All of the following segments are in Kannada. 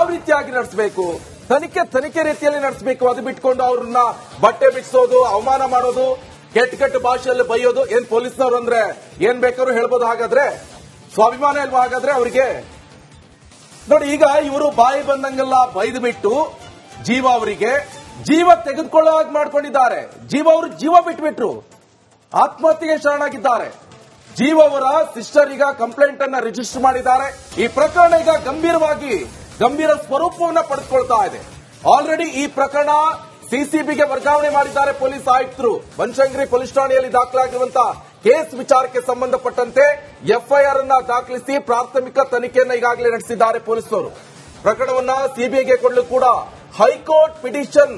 ಯಾವ ರೀತಿಯಾಗಿ ನಡೆಸಬೇಕು? ತನಿಖೆ ತನಿಖೆ ರೀತಿಯಲ್ಲಿ ನಡೆಸಬೇಕು ಅದು ಬಿಟ್ಕೊಂಡು ಅವ್ರನ್ನ ಬಟ್ಟೆ ಬಿಡಿಸೋದು, ಅವಮಾನ ಮಾಡೋದು ಕೆಟ್ಟ ಕೆಟ್ಟ ಭಾಷೆಯಲ್ಲಿ ಬೈಯೋದು, ಏನ್ ಪೊಲೀಸ್ನವ್ರು ಅಂದ್ರೆ ಏನ್ ಬೇಕಾದ್ರೂ ಹೇಳ್ಬೋದು. ಹಾಗಾದ್ರೆ ಸ್ವಾಭಿಮಾನ ಇಲ್ವಾ? ಹಾಗಾದ್ರೆ ಅವರಿಗೆ ನೋಡಿ, ಈಗ ಇವರು ಬಾಯಿ ಬಂದಂಗೆಲ್ಲ ಬೈದು ಬಿಟ್ಟು ಜೀವ ಅವರಿಗೆ, ಜೀವ ತೆಗೆದುಕೊಳ್ಳೋ ಹಾಗೆ ಮಾಡ್ಕೊಂಡಿದ್ದಾರೆ. ಜೀವ ಅವರು ಜೀವ ಬಿಟ್ಬಿಟ್ರು. ಆತ್ಮಹತ್ಯೆಗೆ ಶರಣಾಗಿದ್ದಾರೆ. ಜೀವ ಅವರ ಸಿಸ್ಟರ್ ಈಗ ಕಂಪ್ಲೇಂಟ್ ಅನ್ನ ರಿಜಿಸ್ಟರ್ ಮಾಡಿದ್ದಾರೆ. ಈ ಪ್ರಕರಣ ಈಗ ಗಂಭೀರವಾಗಿ ಗಂಭೀರ ಸ್ವರೂಪವನ್ನು ಪಡೆದುಕೊಳ್ತಾ ಇದೆ. ಆಲ್ರೆಡಿ ಈ ಪ್ರಕರಣ ಸಿಸಿಬಿಗೆ ವರ್ಗಾವಣೆ ಮಾಡಿದ್ದಾರೆ ಪೊಲೀಸ್ ಆಯುಕ್ತರು. ಬನಶಂಕರಿ ಪೊಲೀಸ್ ಠಾಣೆಯಲ್ಲಿ ದಾಖಲಾಗಿರುವಂತಹ ಕೇಸ್ ವಿಚಾರಕ್ಕೆ ಸಂಬಂಧಪಟ್ಟಂತೆ ಎಫ್ಐಆರ್ ಅನ್ನ ದಾಖಲಿಸಿ ಪ್ರಾಥಮಿಕ ತನಿಖೆಯನ್ನು ಈಗಾಗಲೇ ನಡೆಸಿದ್ದಾರೆ ಪೊಲೀಸರು. ಪ್ರಕರಣವನ್ನ ಸಿಬಿಐಗೆ ಕೊಡಲು ಕೂಡ ಹೈಕೋರ್ಟ್ ಪಿಟಿಷನ್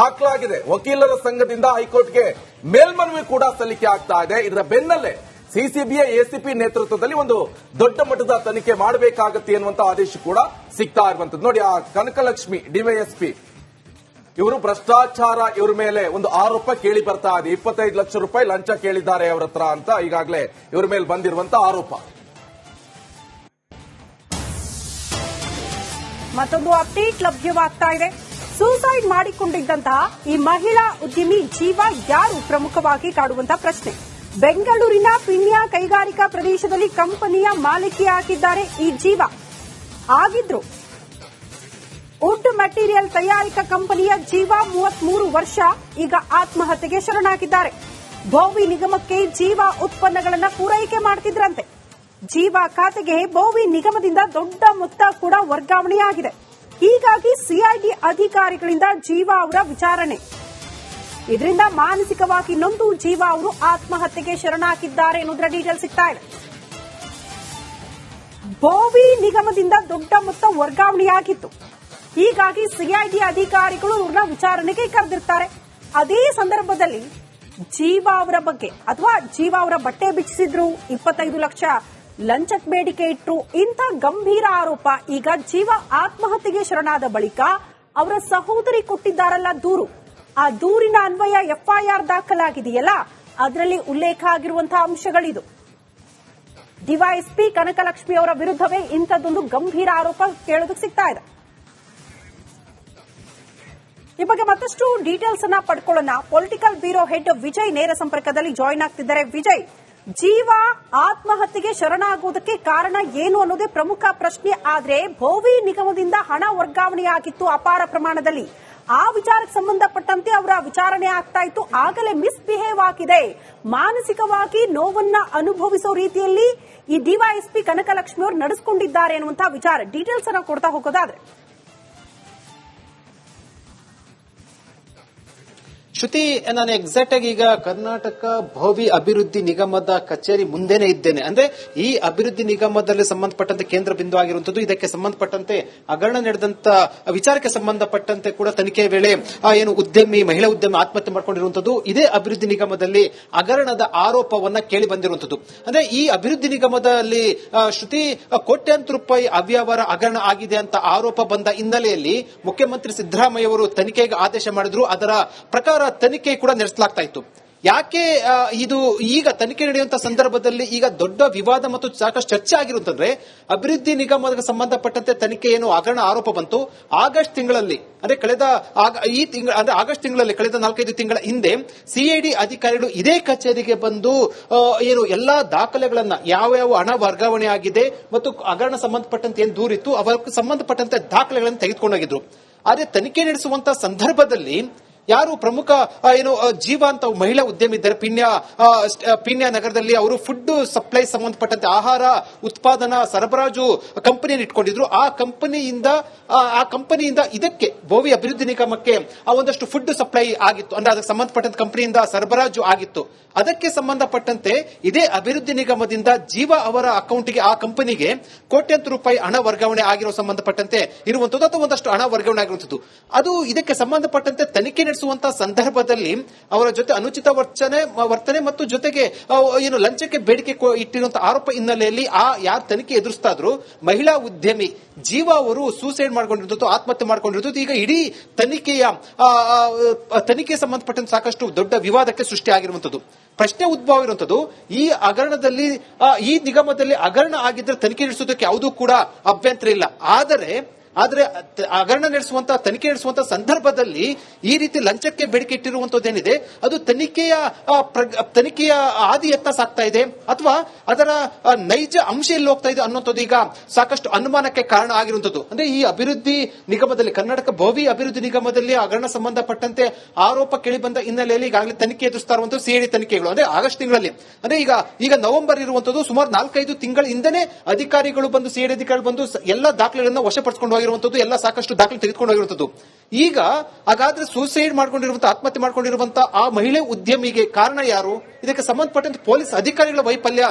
ಹಾಕಲಾಗಿದೆ. ವಕೀಲರ ಸಂಘದಿಂದ ಹೈಕೋರ್ಟ್ಗೆ ಮೇಲ್ಮನವಿ ಕೂಡ ಸಲ್ಲಿಕೆ ಆಗ್ತಾ ಇದೆ. ಇದರ ಬೆನ್ನಲ್ಲೇ ಸಿಸಿಬಿಯ ಎಸಿಪಿ ನೇತೃತ್ವದಲ್ಲಿ ಒಂದು ದೊಡ್ಡ ಮಟ್ಟದ ತನಿಖೆ ಮಾಡಬೇಕಾಗತ್ತೆ ಎನ್ನುವಂತ ಆದೇಶ ಕೂಡ ಸಿಗ್ತಾ ಇರುವಂತದ್ದು ನೋಡಿ, ಆ ಕನಕಲಕ್ಷ್ಮಿ ಡಿವೈಎಸ್ಪಿ ಇವರು ಭ್ರಷ್ಟಾಚಾರ, ಇವರ ಮೇಲೆ ಒಂದು ಆರೋಪ ಕೇಳಿ ಬರ್ತಾ ಇದೆ. ಇಪ್ಪತ್ತೈದು ಲಕ್ಷ ರೂಪಾಯಿ ಲಂಚ ಕೇಳಿದ್ದಾರೆ ಅವರ ಹತ್ರ ಅಂತ ಈಗಾಗಲೇ ಇವರ ಮೇಲೆ ಬಂದಿರುವಂತ ಆರೋಪ. ಮತ್ತೊಂದು ಅಪ್ಡೇಟ್ ಲಭ್ಯವಾಗ್ತಾ ಇದೆ. ಸೂಸೈಡ್ ಮಾಡಿಕೊಂಡಿದ್ದಂತಹ ಈ ಮಹಿಳಾ ಉದ್ಯಮಿ ಜೀವ ಯಾರು ಪ್ರಮುಖವಾಗಿ ಕಾಡುವಂತಹ ಪ್ರಶ್ನೆ. ಬೆಂಗಳೂರಿನ ಪಿಣ್ಯ ಕೈಗಾರಿಕಾ ಪ್ರದೇಶದಲ್ಲಿ ಕಂಪನಿಯ ಮಾಲಕಿಯಾಗಿದ್ದಾರೆ ಈ ಜೀವ. ಆಗಿದ್ರು. ವುಡ್ ಮಟೀರಿಯಲ್ ತಯಾರಿಕಾ ಕಂಪನಿಯ ಜೀವ ಮೂವತ್ಮೂರು ವರ್ಷ ಈಗ ಆತ್ಮಹತ್ಯೆಗೆ ಶರಣಾಗಿದ್ದಾರೆ. ಭೋವಿ ನಿಗಮಕ್ಕೆ ಜೀವ ಉತ್ಪನ್ನಗಳನ್ನು ಪೂರೈಕೆ ಮಾಡ್ತಿದ್ರಂತೆ. ಜೀವ ಖಾತೆಗೆ ಭೋವಿ ನಿಗಮದಿಂದ ದೊಡ್ಡ ಮೊತ್ತ ಕೂಡ ವರ್ಗಾವಣೆಯಾಗಿದೆ. ಹೀಗಾಗಿ ಸಿಐಡಿ ಅಧಿಕಾರಿಗಳಿಂದ ಜೀವ ಅವರ ವಿಚಾರಣೆ. ಇದರಿಂದ ಮಾನಸಿಕವಾಗಿ ನೊಂದು ಜೀವ ಅವರು ಆತ್ಮಹತ್ಯೆಗೆ ಶರಣಾಗಿದ್ದಾರೆ ಎನ್ನುವುದರ ಡೀಟೇಲ್ ಸಿಗ್ತಾ ಇದೆ. ಬೋವಿ ನಿಗಮದಿಂದ ದೊಡ್ಡ ಮೊತ್ತ ವರ್ಗಾವಣೆಯಾಗಿತ್ತು. ಹೀಗಾಗಿ ಸಿಐಡಿ ಅಧಿಕಾರಿಗಳು ಇವ್ರನ್ನ ವಿಚಾರಣೆಗೆ ಕರೆದಿರ್ತಾರೆ. ಅದೇ ಸಂದರ್ಭದಲ್ಲಿ ಜೀವ ಅವರ ಬಗ್ಗೆ ಅಥವಾ ಜೀವ ಅವರ ಬಟ್ಟೆ ಬಿಚ್ಚಿಸಿದ್ರು ಇಪ್ಪತ್ತೈದು ಲಕ್ಷ ಲಂಚಕ್ ಬೇಡಿಕೆ ಇಟ್ರು ಇಂಥ ಗಂಭೀರ ಆರೋಪ ಈಗ ಜೀವ ಆತ್ಮಹತ್ಯೆಗೆ ಶರಣಾದ ಬಳಿಕ ಅವರ ಸಹೋದರಿ ಕೊಟ್ಟಿದ್ದಾರಲ್ಲ ದೂರು. ಆ ದೂರಿನ ಅನ್ವಯ ಎಫ್ಐಆರ್ ದಾಖಲಾಗಿದೆಯಲ್ಲ? ಅದರಲ್ಲಿ ಉಲ್ಲೇಖ ಆಗಿರುವಂತಹ ಅಂಶಗಳಿದು. ಡಿವೈಎಸ್ಪಿ ಕನಕಲಕ್ಷ್ಮಿ ಅವರ ವಿರುದ್ಧವೇ ಇಂಥದ್ದೊಂದು ಗಂಭೀರ ಆರೋಪ ಕೇಳೋದಕ್ಕೆ ಸಿಗ್ತಾ ಇದೆ. ಈ ಬಗ್ಗೆ ಮತ್ತಷ್ಟು ಡೀಟೇಲ್ಸ್ ಅನ್ನ ಪಡ್ಕೊಳ್ಳೋಣ. ಪೊಲಿಟಿಕಲ್ ಬ್ಯೂರೋ ಹೆಡ್ ವಿಜಯ್ ನೇರ ಸಂಪರ್ಕದಲ್ಲಿ ಜಾಯಿನ್ ಆಗ್ತಿದ್ದಾರೆ. ವಿಜಯ್, ಜೀವ ಆತ್ಮಹತ್ಯೆಗೆ ಶರಣಾಗುವುದಕ್ಕೆ ಕಾರಣ ಏನು ಅನ್ನೋದೇ ಪ್ರಮುಖ ಪ್ರಶ್ನೆ. ಆದ್ರೆ ಭೋವಿ ನಿಗಮದಿಂದ ಹಣ ವರ್ಗಾವಣೆಯಾಗಿತ್ತು ಅಪಾರ ಪ್ರಮಾಣದಲ್ಲಿ. ಆ ವಿಚಾರಕ್ಕೆ ಸಂಬಂಧಪಟ್ಟಂತೆ ಅವರ ವಿಚಾರಣೆ ಆಗ್ತಾ ಇತ್ತು. ಆಗಲೇ ಮಿಸ್ಬಿಹೇವ್ ಆಗಿದೆ. ಮಾನಸಿಕವಾಗಿ ನೋವನ್ನ ಅನುಭವಿಸೋ ರೀತಿಯಲ್ಲಿ ಈ ಡಿವೈಎಸ್ಪಿ ಕನಕಲಕ್ಷ್ಮಿ ಅವರು ನಡೆಸಿಕೊಂಡಿದ್ದಾರೆ ಅನ್ನುವಂತಹ ವಿಚಾರ. ಡೀಟೇಲ್ಸ್ ಅನ್ನ ಕೊಡ್ತಾ ಹೋಗೋದಾದ್ರೆ. ಶ್ರುತಿ ನಾನು ಎಕ್ಸಾಕ್ಟ್ ಆಗಿ ಈಗ ಕರ್ನಾಟಕ ಭೋವಿ ಅಭಿವೃದ್ಧಿ ನಿಗಮದ ಕಚೇರಿ ಮುಂದೆನೆ ಇದ್ದೇನೆ. ಅಂದ್ರೆ ಈ ಅಭಿವೃದ್ಧಿ ನಿಗಮದಲ್ಲಿ ಸಂಬಂಧಪಟ್ಟಂತೆ ಕೇಂದ್ರ ಬಿಂದು ಆಗಿರುವಂತದ್ದು ಇದಕ್ಕೆ ಸಂಬಂಧಪಟ್ಟಂತೆ ಹಗರಣ ನಡೆದಂತ ವಿಚಾರಕ್ಕೆ ಸಂಬಂಧಪಟ್ಟಂತೆ ಕೂಡ ತನಿಖೆ ವೇಳೆ ಏನು ಉದ್ಯಮಿ, ಮಹಿಳಾ ಉದ್ಯಮಿ ಆತ್ಮಹತ್ಯೆ ಮಾಡಿಕೊಂಡಿರುವಂತದ್ದು ಇದೇ ಅಭಿವೃದ್ಧಿ ನಿಗಮದಲ್ಲಿ ಹಗರಣದ ಆರೋಪವನ್ನ ಕೇಳಿ ಬಂದಿರುವಂತದ್ದು ಅಂದ್ರೆ ಈ ಅಭಿವೃದ್ಧಿ ನಿಗಮದಲ್ಲಿ ಶ್ರುತಿ ಕೋಟ್ಯಾಂತರ ರೂಪಾಯಿ ಅವ್ಯವಹಾರ ಹಗರಣ ಆಗಿದೆ ಅಂತ ಆರೋಪ ಬಂದ ಹಿನ್ನೆಲೆಯಲ್ಲಿ ಮುಖ್ಯಮಂತ್ರಿ ಸಿದ್ದರಾಮಯ್ಯ ಅವರು ತನಿಖೆಗೆ ಆದೇಶ ಮಾಡಿದ್ರು. ಅದರ ಪ್ರಕಾರ ತನಿಖೆ ಕೂಡ ನಡೆಸಲಾಗ್ತಾ ಇತ್ತು. ಯಾಕೆ ಇದು ಈಗ ತನಿಖೆ ನಡೆಯುವಂತ ಸಂದರ್ಭದಲ್ಲಿ ಈಗ ದೊಡ್ಡ ವಿವಾದ ಮತ್ತು ಸಾಕಷ್ಟು ಚರ್ಚೆ ಆಗಿರುತ್ತಂದ್ರೆ ಅಭಿವೃದ್ಧಿ ನಿಗಮಕ್ಕೆ ಸಂಬಂಧಪಟ್ಟಂತೆ ತನಿಖೆ ಏನು ಹಗರಣ ಆರೋಪ ಬಂತು. ಆಗಸ್ಟ್ ತಿಂಗಳಲ್ಲಿ, ಅಂದ್ರೆ ಕಳೆದ ಈ ತಿಂಗಳ ಅಂದ್ರೆ ಆಗಸ್ಟ್ ತಿಂಗಳಲ್ಲಿ, ಕಳೆದ ನಾಲ್ಕೈದು ತಿಂಗಳ ಹಿಂದೆ ಸಿಐಡಿ ಅಧಿಕಾರಿಗಳು ಇದೇ ಕಚೇರಿಗೆ ಬಂದು ಏನು ಎಲ್ಲಾ ದಾಖಲೆಗಳನ್ನ ಯಾವ ಯಾವ ಹಣ ವರ್ಗಾವಣೆ ಆಗಿದೆ ಮತ್ತು ಹಗರಣ ಸಂಬಂಧಪಟ್ಟಂತೆ ಏನು ದೂರಿತ್ತು, ಅವಕ್ಕೆ ಸಂಬಂಧಪಟ್ಟಂತೆ ದಾಖಲೆಗಳನ್ನು ತೆಗೆದುಕೊಂಡೋಗಿದ್ರು ಆದ್ರೆ ತನಿಖೆ ನಡೆಸುವಂತಹ ಸಂದರ್ಭದಲ್ಲಿ ಯಾರು ಪ್ರಮುಖ ಏನು ಜೀವ ಅಂತ ಮಹಿಳಾ ಉದ್ಯಮಿ ಇದ್ದಾರೆ. ಪಿಣ್ಯ ಪಿನ್ಯ ನಗರದಲ್ಲಿ ಅವರು ಫುಡ್ ಸಪ್ಲೈ ಸಂಬಂಧಪಟ್ಟಂತೆ ಆಹಾರ ಉತ್ಪಾದನಾ ಸರಬರಾಜು ಕಂಪನಿಯನ್ನು ಇಟ್ಕೊಂಡಿದ್ರು. ಆ ಕಂಪನಿಯಿಂದ ಆ, ಕಂಪನಿಯಿಂದ ಇದಕ್ಕೆ ಭೋವಿ ಅಭಿವೃದ್ಧಿ ನಿಗಮಕ್ಕೆ ಆ ಒಂದಷ್ಟು ಫುಡ್ ಸಪ್ಲೈ ಆಗಿತ್ತು. ಅಂದ್ರೆ ಅದಕ್ಕೆ ಸಂಬಂಧಪಟ್ಟಂತ ಕಂಪನಿಯಿಂದ ಸರಬರಾಜು ಆಗಿತ್ತು. ಅದಕ್ಕೆ ಸಂಬಂಧಪಟ್ಟಂತೆ ಇದೇ ಅಭಿವೃದ್ಧಿ ನಿಗಮದಿಂದ ಜೀವ ಅವರ ಅಕೌಂಟ್ಗೆ ಆ ಕಂಪನಿಗೆ ಕೋಟ್ಯಾಂತರ ರೂಪಾಯಿ ಹಣ ವರ್ಗಾವಣೆ ಆಗಿರೋ ಸಂಬಂಧಪಟ್ಟಂತೆ ಇರುವಂತದ್ದು ಅಥವಾ ಒಂದಷ್ಟು ಹಣ ವರ್ಗಾವಣೆ ಆಗಿರುವಂತದ್ದು ಅದು ಇದಕ್ಕೆ ಸಂಬಂಧಪಟ್ಟಂತೆ ತನಿಖೆ ನಡೆಸುವಂತಹ ಸಂದರ್ಭದಲ್ಲಿ ಅವರ ಜೊತೆ ಅನುಚಿತ ವರ್ತನೆ ವರ್ತನೆ ಮತ್ತು ಜೊತೆಗೆ ಏನು ಲಂಚಕ್ಕೆ ಬೇಡಿಕೆ ಇಟ್ಟಿರುವಂತಹ ಆರೋಪ ಹಿನ್ನೆಲೆಯಲ್ಲಿ ಆ ಯಾರು ತನಿಖೆ ಎದುರಿಸ್ತಾ ಇದ್ರು ಮಹಿಳಾ ಉದ್ಯಮಿ ಜೀವ ಅವರು ಸೂಸೈಡ್ ಮಾಡ್ಕೊಂಡಿರೋದು ಆತ್ಮಹತ್ಯೆ ಮಾಡ್ಕೊಂಡಿರೋದು ಈಗ ಇಡೀ ತನಿಖೆಯ ತನಿಖೆ ಸಂಬಂಧಪಟ್ಟಂತೆ ಸಾಕಷ್ಟು ದೊಡ್ಡ ವಿವಾದಕ್ಕೆ ಸೃಷ್ಟಿ ಆಗಿರುವಂತದ್ದು ಪ್ರಶ್ನೆ ಉದ್ಭವ ಇರುವಂತದ್ದು ಈ ಹಗರಣದಲ್ಲಿ ಈ ನಿಗಮದಲ್ಲಿ ಹಗರಣ ಆಗಿದ್ರೆ ತನಿಖೆ ನಡೆಸೋದಕ್ಕೆ ಯಾವುದೂ ಕೂಡ ಅಭ್ಯಂತರ ಇಲ್ಲ. ಆದರೆ ಆದ್ರೆ ಹಗರಣ ನಡೆಸುವಂತಹ ತನಿಖೆ ನಡೆಸುವಂತಹ ಸಂದರ್ಭದಲ್ಲಿ ಈ ರೀತಿ ಲಂಚಕ್ಕೆ ಬೇಡಿಕೆ ಇಟ್ಟಿರುವಂತದ್ದೇನಿದೆ ಅದು ತನಿಖೆಯ ತನಿಖೆಯ ಆದಿ ಎತ್ತ ಸಾಗ್ತಾ ಇದೆ, ಅಥವಾ ಅದರ ನೈಜ ಅಂಶ ಎಲ್ಲಿ ಹೋಗ್ತಾ ಇದೆ ಅನ್ನುವಂಥದ್ದು ಈಗ ಸಾಕಷ್ಟು ಅನುಮಾನಕ್ಕೆ ಕಾರಣ ಆಗಿರುವಂತದ್ದು ಅಂದ್ರೆ ಈ ಅಭಿವೃದ್ಧಿ ನಿಗಮದಲ್ಲಿ, ಕರ್ನಾಟಕ ಭವಿ ಅಭಿವೃದ್ಧಿ ನಿಗಮದಲ್ಲಿ ಹಗರಣ ಸಂಬಂಧಪಟ್ಟಂತೆ ಆರೋಪ ಕೇಳಿಬಂದ ಹಿನ್ನೆಲೆಯಲ್ಲಿ ಈಗಾಗಲೇ ತನಿಖೆ ಎದುರಿಸ್ತಾ ಇರುವಂತಹ ಸಿಐಡಿ ತನಿಖೆಗಳು. ಅಂದ್ರೆ ಆಗಸ್ಟ್ ತಿಂಗಳಲ್ಲಿ. ಅಂದ್ರೆ ಈಗ ಈಗ ನವೆಂಬರ್ ಇರುವಂತದ್ದು ಸುಮಾರು ನಾಲ್ಕೈದು ತಿಂಗಳ ಹಿಂದೆನೆ ಅಧಿಕಾರಿಗಳು ಬಂದು, ಸಿಐಡಿ ಅಧಿಕಾರಿಗಳು ಬಂದು ಎಲ್ಲ ದಾಖಲೆಗಳನ್ನ ವಶಪಡಿಸಿಕೊಂಡು ಹೋಗಿರುವಂತದ್ದು ಎಲ್ಲ ಸಾಕಷ್ಟು ದಾಖಲೆ ತೆಗೆದುಕೊಂಡು ಹೋಗಿರುವಂತದ್ದು. ಈಗ ಹಾಗಾದ್ರೆ ಸೂಸೈಡ್ ಮಾಡ್ಕೊಂಡಿರುವಂತ, ಆತ್ಮಹತ್ಯೆ ಮಾಡ್ಕೊಂಡಿರುವಂತಹ ಆ ಮಹಿಳೆ ಉದ್ಯಮಿಗೆ ಕಾರಣ ಯಾರು? ಇದಕ್ಕೆ ಸಂಬಂಧಪಟ್ಟಂತ ಪೊಲೀಸ್ ಅಧಿಕಾರಿಗಳ ವೈಫಲ್ಯ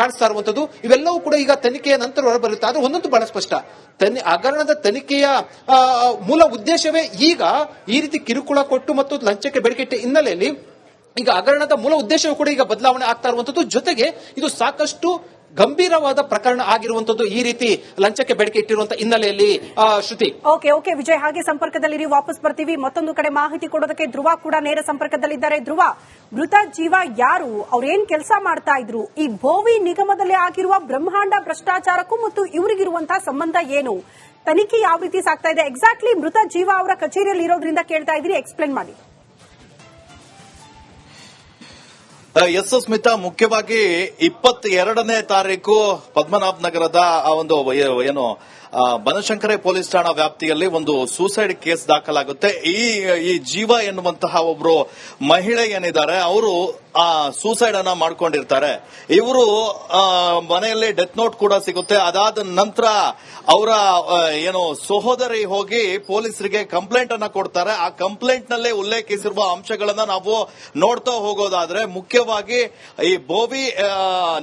ಕಾಣಿಸ್ತಾ ಇರುವಂತದ್ದು. ಇವೆಲ್ಲವೂ ಕೂಡ ಈಗ ತನಿಖೆಯ ನಂತರ ಹೊರಬರುತ್ತೆ. ಆದ್ರೆ ಒಂದೊಂದು ಬಹಳ ಸ್ಪಷ್ಟ. ತನಿ, ಹಗರಣದ ತನಿಖೆಯ ಮೂಲ ಉದ್ದೇಶವೇ ಈಗ ಈ ರೀತಿ ಕಿರುಕುಳ ಕೊಟ್ಟು ಮತ್ತು ಲಂಚಕ್ಕೆ ಬೇಡಿಕೆ ಇಟ್ಟ ಹಿನ್ನೆಲೆಯಲ್ಲಿ ಈಗ ಹಗರಣದ ಮೂಲ ಉದ್ದೇಶವೂ ಕೂಡ ಈಗ ಬದಲಾವಣೆ ಆಗ್ತಾ ಇರುವಂತದ್ದು. ಜೊತೆಗೆ ಇದು ಸಾಕಷ್ಟು ಗಂಭೀರವಾದ ಪ್ರಕರಣ ಆಗಿರುವಂತದ್ದು ಈ ರೀತಿ ಲಂಚಕ್ಕೆ ಬೇಡಿಕೆ ಇಟ್ಟಿರುವಂತಹ ಹಿನ್ನೆಲೆಯಲ್ಲಿ ಶ್ರುತಿ. ಓಕೆ ಓಕೆ, ವಿಜಯ್, ಹಾಗೆ ಸಂಪರ್ಕದಲ್ಲಿರಿ, ವಾಪಸ್ ಬರ್ತೀವಿ. ಮತ್ತೊಂದು ಕಡೆ ಮಾಹಿತಿ ಕೊಡೋದಕ್ಕೆ ಧ್ರುವ ಕೂಡ ನೇರ ಸಂಪರ್ಕದಲ್ಲಿದ್ದಾರೆ. ಧ್ರುವ, ಮೃತ ಜೀವ ಯಾರು? ಅವ್ರೇನ್ ಕೆಲಸ ಮಾಡ್ತಾ ಇದ್ರು? ಈ ಭೋವಿ ನಿಗಮದಲ್ಲಿ ಆಗಿರುವ ಬ್ರಹ್ಮಾಂಡ ಭ್ರಷ್ಟಾಚಾರಕ್ಕೂ ಮತ್ತು ಇವರಿಗಿರುವಂತಹ ಸಂಬಂಧ ಏನು? ತನಿಖೆ ಯಾವ ರೀತಿ ಸಾಗ್ತಾ ಇದೆ? ಎಕ್ಸಾಕ್ಟ್ಲಿ ಮೃತ ಜೀವ ಅವರ ಕಚೇರಿಯಲ್ಲಿ ಇರೋದ್ರಿಂದ ಕೇಳ್ತಾ ಇದ್ರಿ ಎಕ್ಸ್ಪ್ಲೇನ್ ಮಾಡಿ. ಎಸ್ ಎಸ್ ಮಿತಾ ಮುಖ್ಯವಾಗಿ ಇಪ್ಪತ್ತೆರಡನೇ ತಾರೀಕು ಪದ್ಮನಾಭ ನಗರದ ಆ ಒಂದು ಏನು ಬನಶಂಕರಿ ಪೊಲೀಸ್ ಠಾಣಾ ವ್ಯಾಪ್ತಿಯಲ್ಲಿ ಒಂದು ಸೂಸೈಡ್ ಕೇಸ್ ದಾಖಲಾಗುತ್ತೆ. ಈ ಈ ಜೀವ ಎನ್ನುವಂತಹ ಒಬ್ರು ಮಹಿಳೆ ಏನಿದ್ದಾರೆ, ಅವರು ಆ ಸೂಸೈಡ್ ಅನ್ನ ಮಾಡ್ಕೊಂಡಿರ್ತಾರೆ. ಇವರು ಮನೆಯಲ್ಲಿ ಡೆತ್ ನೋಟ್ ಕೂಡ ಸಿಗುತ್ತೆ. ಅದಾದ ನಂತರ ಅವರ ಏನು ಸಹೋದರಿ ಹೋಗಿ ಪೊಲೀಸರಿಗೆ ಕಂಪ್ಲೇಂಟ್ ಅನ್ನ ಕೊಡ್ತಾರೆ. ಆ ಕಂಪ್ಲೇಂಟ್ ನಲ್ಲೇ ಉಲ್ಲೇಖಿಸಿರುವ ಅಂಶಗಳನ್ನ ನಾವು ನೋಡ್ತಾ ಹೋಗೋದಾದ್ರೆ, ಮುಖ್ಯವಾಗಿ ಈ ಬೋವಿ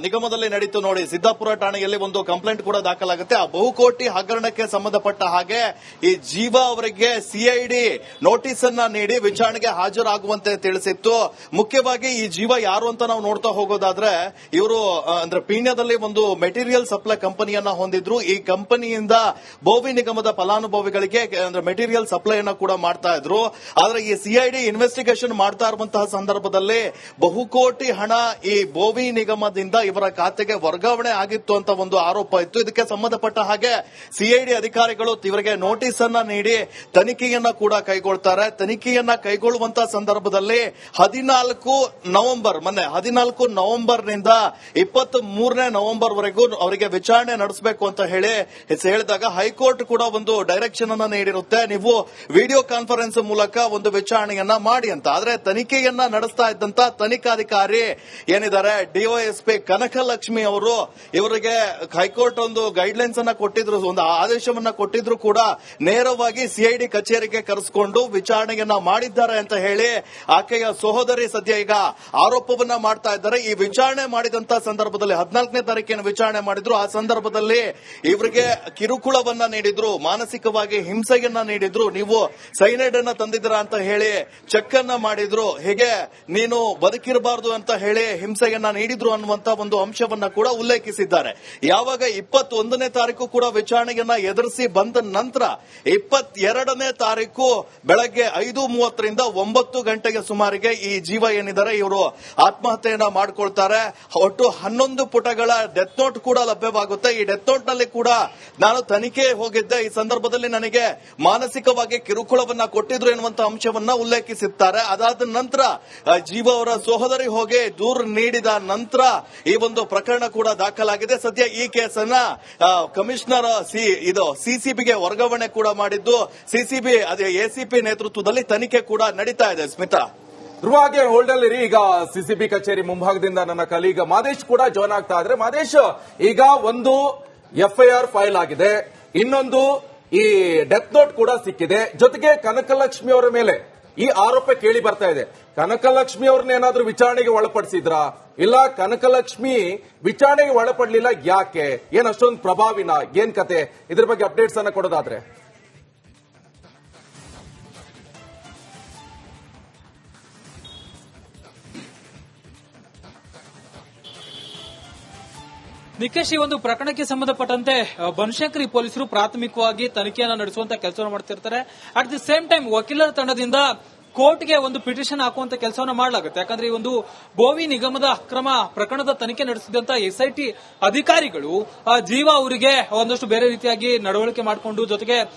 ನಿಗಮದಲ್ಲಿ ನಡೀತು ನೋಡಿ, ಸಿದ್ದಾಪುರ ಠಾಣೆಯಲ್ಲಿ ಒಂದು ಕಂಪ್ಲೇಂಟ್ ಕೂಡ ದಾಖಲಾಗುತ್ತೆ. ಆ ಬಹುಕೋಟಿ ಹಗರಣಕ್ಕೆ ಸಂಬಂಧಪಟ್ಟ ಹಾಗೆ ಈ ಜೀವ ಅವರಿಗೆ ಸಿಐಡಿ ನೋಟಿಸ್ ಅನ್ನ ನೀಡಿ ವಿಚಾರಣೆಗೆ ಹಾಜರಾಗುವಂತೆ ತಿಳಿಸಿತ್ತು. ಮುಖ್ಯವಾಗಿ ಈ ಜೀವ ಯಾರು ಅಂತ ನಾವು ನೋಡ್ತಾ ಹೋಗೋದಾದ್ರೆ ಇವರು ಅಂದ್ರೆ ಪೀಣ್ಯದಲ್ಲಿ ಒಂದು ಮೆಟೀರಿಯಲ್ ಸಪ್ಲೈ ಕಂಪನಿಯನ್ನ ಹೊಂದಿದ್ರು. ಈ ಕಂಪನಿಯಿಂದ ಬೋವಿ ನಿಗಮದ ಫಲಾನುಭವಿಗಳಿಗೆ, ಅಂದ್ರೆ ಮೆಟೀರಿಯಲ್ ಸಪ್ಲೈಯನ್ನ ಕೂಡ ಮಾಡ್ತಾ ಇದ್ರು. ಆದ್ರೆ ಈ ಸಿಐಡಿ ಇನ್ವೆಸ್ಟಿಗೇಷನ್ ಮಾಡ್ತಾ ಇರುವಂತಹ ಸಂದರ್ಭದಲ್ಲಿ ಬಹುಕೋಟಿ ಹಣ ಈ ಬೋವಿ ನಿಗಮದಿಂದ ಇವರ ಖಾತೆಗೆ ವರ್ಗಾವಣೆ ಆಗಿತ್ತು ಅಂತ ಒಂದು ಆರೋಪ ಇತ್ತು. ಇದಕ್ಕೆ ಸಂಬಂಧಪಟ್ಟ ಹಾಗೆ ಸಿಐಡಿ ಅಧಿಕಾರಿಗಳು ಇವರಿಗೆ ನೋಟಿಸ್ ಅನ್ನ ನೀಡಿ ತನಿಖೆಯನ್ನ ಕೂಡ ಕೈಗೊಳ್ತಾರೆ. ತನಿಖೆಯನ್ನ ಕೈಗೊಳ್ಳುವಂತ ಸಂದರ್ಭದಲ್ಲಿ ಹದಿನಾಲ್ಕು ನವೆಂಬರ್, ಮೊನ್ನೆ ಹದಿನಾಲ್ಕು ನವೆಂಬರ್ನಿಂದ ಇಪ್ಪತ್ತ್ ಮೂರನೇ ನವೆಂಬರ್ ವರೆಗೂ ಅವರಿಗೆ ವಿಚಾರಣೆ ನಡೆಸಬೇಕು ಅಂತ ಹೇಳಿ ಹೇಳಿದಾಗ ಹೈಕೋರ್ಟ್ ಕೂಡ ಒಂದು ಡೈರೆಕ್ಷನ್ ಅನ್ನ ನೀಡಿರುತ್ತೆ. ನೀವು ವಿಡಿಯೋ ಕಾನ್ಫರೆನ್ಸ್ ಮೂಲಕ ಒಂದು ವಿಚಾರಣೆಯನ್ನ ಮಾಡಿ ಅಂತ. ಆದ್ರೆ ತನಿಖೆಯನ್ನ ನಡೆಸ್ತಾ ಇದ್ದಂತ ತನಿಖಾಧಿಕಾರಿ ಏನಿದ್ದಾರೆ? ಡಿಒಎಸ್ಪಿ ಕನಕಲಕ್ಷ್ಮಿ ಅವರು ಇವರಿಗೆ ಹೈಕೋರ್ಟ್ ಒಂದು ಗೈಡ್ಲೈನ್ಸ್ ಅನ್ನ ಕೊಟ್ಟಿದ್ರು. ಒಂದು ಆದೇಶವನ್ನ ಕೊಟ್ಟಿದ್ರು ಕೂಡ ನೇರವಾಗಿ ಸಿಐಡಿ ಕಚೇರಿಗೆ ಕರೆಸಿಕೊಂಡು ವಿಚಾರಣೆಯನ್ನ ಮಾಡಿದ್ದಾರೆ ಅಂತ ಹೇಳಿ ಆಕೆಯ ಸಹೋದರಿ ಸದ್ಯ ಈಗ ಆರೋಪವನ್ನ ಮಾಡ್ತಾ ಇದ್ದಾರೆ. ಈ ವಿಚಾರಣೆ ಮಾಡಿದಂತ ಸಂದರ್ಭದಲ್ಲಿ ಹದಿನಾಲ್ಕನೇ ತಾರೀಕಿನ ವಿಚಾರಣೆ ಮಾಡಿದ್ರು. ಆ ಸಂದರ್ಭದಲ್ಲಿ ಇವರಿಗೆ ಕಿರುಕುಳವನ್ನ ನೀಡಿದ್ರು, ಮಾನಸಿಕವಾಗಿ ಹಿಂಸೆಯನ್ನ ನೀಡಿದ್ರು. ನೀವು ಸೈನೈಡ್ ಅನ್ನ ತಂದಿದ್ದೀರಾ ಅಂತ ಹೇಳಿ ಚೆಕ್ ಅನ್ನ ಮಾಡಿದ್ರು. ಹೇಗೆ ನೀನು ಬದುಕಿರಬಾರದು ಅಂತ ಹೇಳಿ ಹಿಂಸೆಯನ್ನ ನೀಡಿದ್ರು ಅನ್ನುವಂತ ಒಂದು ಅಂಶವನ್ನ ಕೂಡ ಉಲ್ಲೇಖಿಸಿದ್ದಾರೆ. ಯಾವಾಗ ಇಪ್ಪತ್ತೊಂದನೇ ತಾರೀಕು ಕೂಡ ವಿಚಾರಣೆಯನ್ನ ಎದುರಿಸಿ ಬಂದ ನಂತರ ಇಪ್ಪತ್ತೆರಡನೇ ತಾರೀಕು ಬೆಳಗ್ಗೆ ಐದು ಮೂವತ್ತರಿಂದ ಒಂಬತ್ತು ಗಂಟೆಗೆ ಸುಮಾರಿಗೆ ಈ ಜೀವ ಏನಿದ್ದಾರೆ, ಇವರು ಆತ್ಮಹತ್ಯೆಯನ್ನ ಮಾಡ್ಕೊಳ್ತಾರೆ. ಒಟ್ಟು ಹನ್ನೊಂದು ಪುಟಗಳ ಡೆತ್ ನೋಟ್ ಕೂಡ ಲಭ್ಯವಾಗುತ್ತೆ. ಈ ಡೆತ್ ನೋಟ್ನಲ್ಲಿ ಕೂಡ ನಾನು ತನಿಖೆ ಹೋಗಿದ್ದೆ. ಈ ಸಂದರ್ಭದಲ್ಲಿ ನನಗೆ ಮಾನಸಿಕವಾಗಿ ಕಿರುಕುಳವನ್ನ ಕೊಟ್ಟಿದ್ರು ಎನ್ನುವಂತ ಅಂಶವನ್ನ ಉಲ್ಲೇಖಿಸುತ್ತಾರೆ ಅದಾದ ನಂತರ ಜೀವ ಅವರ ಸಹೋದರಿ ಹೋಗಿ ದೂರು ನೀಡಿದ ನಂತರ ಈ ಒಂದು ಪ್ರಕರಣ ಕೂಡ ದಾಖಲಾಗಿದೆ. ಸದ್ಯ ಈ ಕೇಸನ್ನ ಕಮಿಷನರ್ ಸಿ. ಇದು ಸಿಸಿಬಿಗೆ ವರ್ಗಾವಣೆ ಕೂಡ ಮಾಡಿದ್ದು. ಸಿಸಿಬಿ ಅದೇ ಎಸಿಪಿ ನೇತೃತ್ವದಲ್ಲಿ ತನಿಖೆ ಕೂಡ ನಡೀತಾ ಇದೆ, ಸ್ಮಿತಾ. ಧ್ರುವಾಗೆ ಹೋಲ್ಡ್ ಅಲ್ಲಿ. ಈಗ ಸಿಸಿಬಿ ಕಚೇರಿ ಮುಂಭಾಗದಿಂದ ನನ್ನ ಕಲೀಗ ಮಾದೇಶ್ ಕೂಡ ಜಾಯ್ನ್ ಆಗ್ತಾ ಇದ್ರೆ ಮಾದೇಶ್, ಈಗ ಒಂದು ಎಫ್ಐಆರ್ ಫೈಲ್ ಆಗಿದೆ. ಇನ್ನೊಂದು ಈ ಡೆತ್ ನೋಟ್ ಕೂಡ ಸಿಕ್ಕಿದೆ. ಜೊತೆಗೆ ಕನಕಲಕ್ಷ್ಮಿ ಅವರ ಮೇಲೆ ಈ ಆರೋಪ ಕೇಳಿ ಬರ್ತಾ ಇದೆ. ಕನಕಲಕ್ಷ್ಮಿ ಅವ್ರನ್ನ ಏನಾದ್ರೂ ವಿಚಾರಣೆಗೆ ಒಳಪಡಿಸಿದ್ರಾ? ಇಲ್ಲ, ಕನಕಲಕ್ಷ್ಮಿ ವಿಚಾರಣೆಗೆ ಒಳಪಡ್ಲಿಲ್ಲ ಯಾಕೆ? ಏನ್ ಅಷ್ಟೊಂದು ಪ್ರಭಾವಿನ? ಏನ್ ಕತೆ? ಇದ್ರ ಬಗ್ಗೆ ಅಪ್ಡೇಟ್ಸ್ ಅನ್ನ ಕೊಡೋದಾದ್ರೆ. ನಿಖೇಶ್ ಈ ಒಂದು ಪ್ರಕರಣಕ್ಕೆ ಸಂಬಂಧಪಟ್ಟಂತೆ ಬನಶಂಕರಿ ಪೊಲೀಸರು ಪ್ರಾಥಮಿಕವಾಗಿ ತನಿಖೆಯನ್ನು ನಡೆಸುವಂತ ಕೆಲಸವನ್ನು ಮಾಡ್ತಿರ್ತಾರೆ. ಅಟ್ ದಿ ಸೇಮ್ ಟೈಮ್ ವಕೀಲರ ತಂಡದಿಂದ ಕೋರ್ಟ್ಗೆ ಒಂದು ಪಿಟಿಷನ್ ಹಾಕುವಂತ ಕೆಲಸವನ್ನು ಮಾಡಲಾಗುತ್ತೆ. ಯಾಕಂದ್ರೆ ಈ ಒಂದು ಬೋವಿ ನಿಗಮದ ಅಕ್ರಮ ಪ್ರಕರಣದ ತನಿಖೆ ನಡೆಸಿದಂತ ಎಸ್ಐಟಿ ಅಧಿಕಾರಿಗಳು ಜೀವ ಅವರಿಗೆ ಒಂದಷ್ಟು ಬೇರೆ ರೀತಿಯಾಗಿ ನಡವಳಿಕೆ ಮಾಡಿಕೊಂಡು ಜೊತೆಗೆ